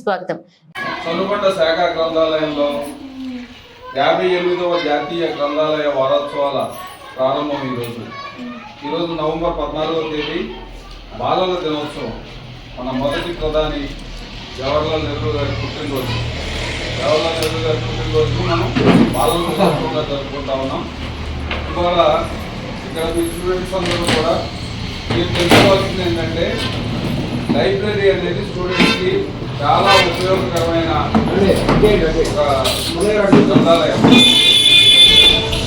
స్వాగతం. చనుకొండ శాఖ గ్రంథాలయంలో యాభై ఎనిమిదవ జాతీయ గ్రంథాలయ వారోత్సవాల ప్రారంభం ఈరోజు. ఈరోజు నవంబర్ పద్నాలుగవ తేదీ బాలల దినోత్సవం. మన మొదటి ప్రధాని జవహర్లాల్ నెహ్రూ గారి పుట్టినరోజు. జవహర్లాల్ నెహ్రూ గారి పుట్టినరోజు మనం బాలల దినోత్సవంగా జరుపుకుంటా ఉన్నాం. ఇవాళ ఇక్కడ మీ స్టూడెంట్స్ అందరూ కూడా మీరు తెలుసుకోవాల్సింది ఏంటంటే లైబ్రరీ అనేది స్టూడెంట్స్కి చాలా ఉపయోగకరమైన గ్రంథాలయం.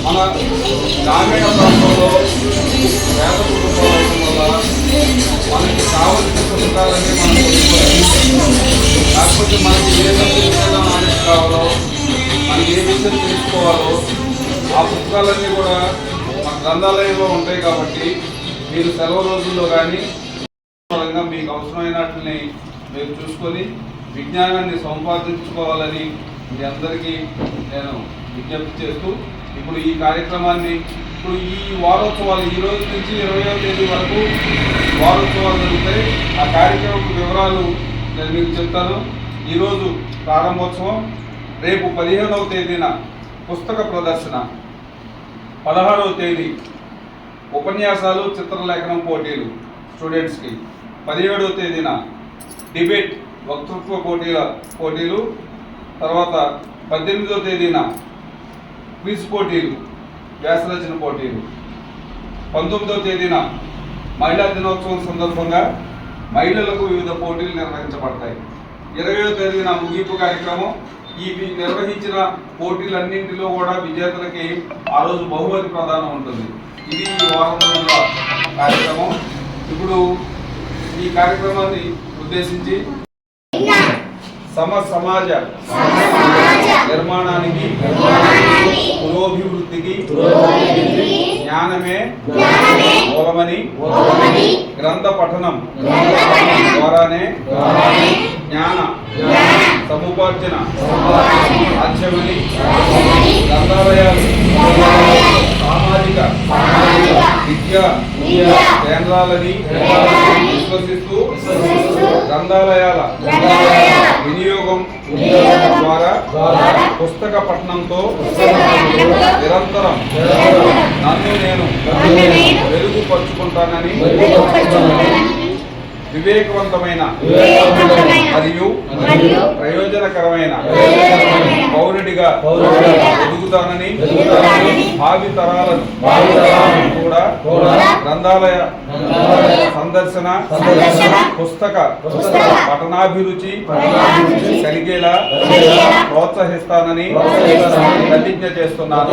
మన గ్రామీణ ప్రాంతంలో పేద కుటుంబాల వల్ల మనకి కావలసిన పుస్తకాలన్నీ మనం కాకపోతే మనకి ఏ నాలెడ్జ్ కావాలో మనకి ఏ విషయం తెలుసుకోవాలో ఆ పుస్తకాలన్నీ కూడా మన గ్రంథాలయంలో ఉంటాయి కాబట్టి మీరు సెలవు రోజుల్లో కానీ పరంగా మీకు అవసరమైనట్లని మీరు చూసుకొని విజ్ఞానాన్ని సంపాదించుకోవాలని మీ అందరికీ నేను విజ్ఞప్తి చేస్తూ ఇప్పుడు ఈ కార్యక్రమాన్ని ఇప్పుడు ఈ వారోత్సవాలు ఈ రోజు నుంచి ఇరవయో తేదీ వరకు వారోత్సవాలు జరుగుతాయి. ఆ కార్యక్రమం వివరాలు నేను మీకు చెప్తాను. ఈరోజు ప్రారంభోత్సవం రేపు పదిహేనవ తేదీన పుస్తక ప్రదర్శన పదహారవ తేదీ ఉపన్యాసాలు చిత్రలేఖనం పోటీలు. స్టూడెంట్స్కి. పదిహేడవ తేదీన డిబేట్ వక్తృత్వ పోటీల పోటీలు తర్వాత పద్దెనిమిదవ తేదీన క్విజ్ పోటీలు వ్యాసరచన పోటీలు. పంతొమ్మిదవ తేదీన మహిళా దినోత్సవం సందర్భంగా మహిళలకు వివిధ పోటీలు నిర్వహించబడతాయి. ఇరవయో తేదీన ముగింపు కార్యక్రమం ఈ నిర్వహించిన పోటీలన్నింటిలో కూడా విజేతలకి ఆ రోజు బహుమతి ప్రదానం ఉంటుంది. ఇది ఈ వారం రోజుల కార్యక్రమం. ఇప్పుడు ఈ కార్యక్రమాన్ని ఉద్దేశించి సమ సమాజ నిర్మాణానికి పురోభివృద్ధికి జ్ఞానమే మూలమని గ్రంథ పఠనం ద్వారానే జ్ఞాన సముపార్జన సాధ్యమని విద్యా కేంద్రాలని విశ్వసిస్తూ గ్రంథాలయాల వినియోగం ద్వారా పుస్తక పఠనంతో నిరంతరం నన్ను నేను మెరుగుపరుచుకుంటానని వివేకవంతమైన మరియు ప్రయోజనకరమైన పౌరుడిగా ఎదుగుతానని భావి తరాలను కూడా గ్రంథాలయ సందర్శన పుస్తక పఠనాభిరుచి కలిగేలా ప్రోత్సహిస్తానని ప్రతిజ్ఞ చేస్తున్నాను.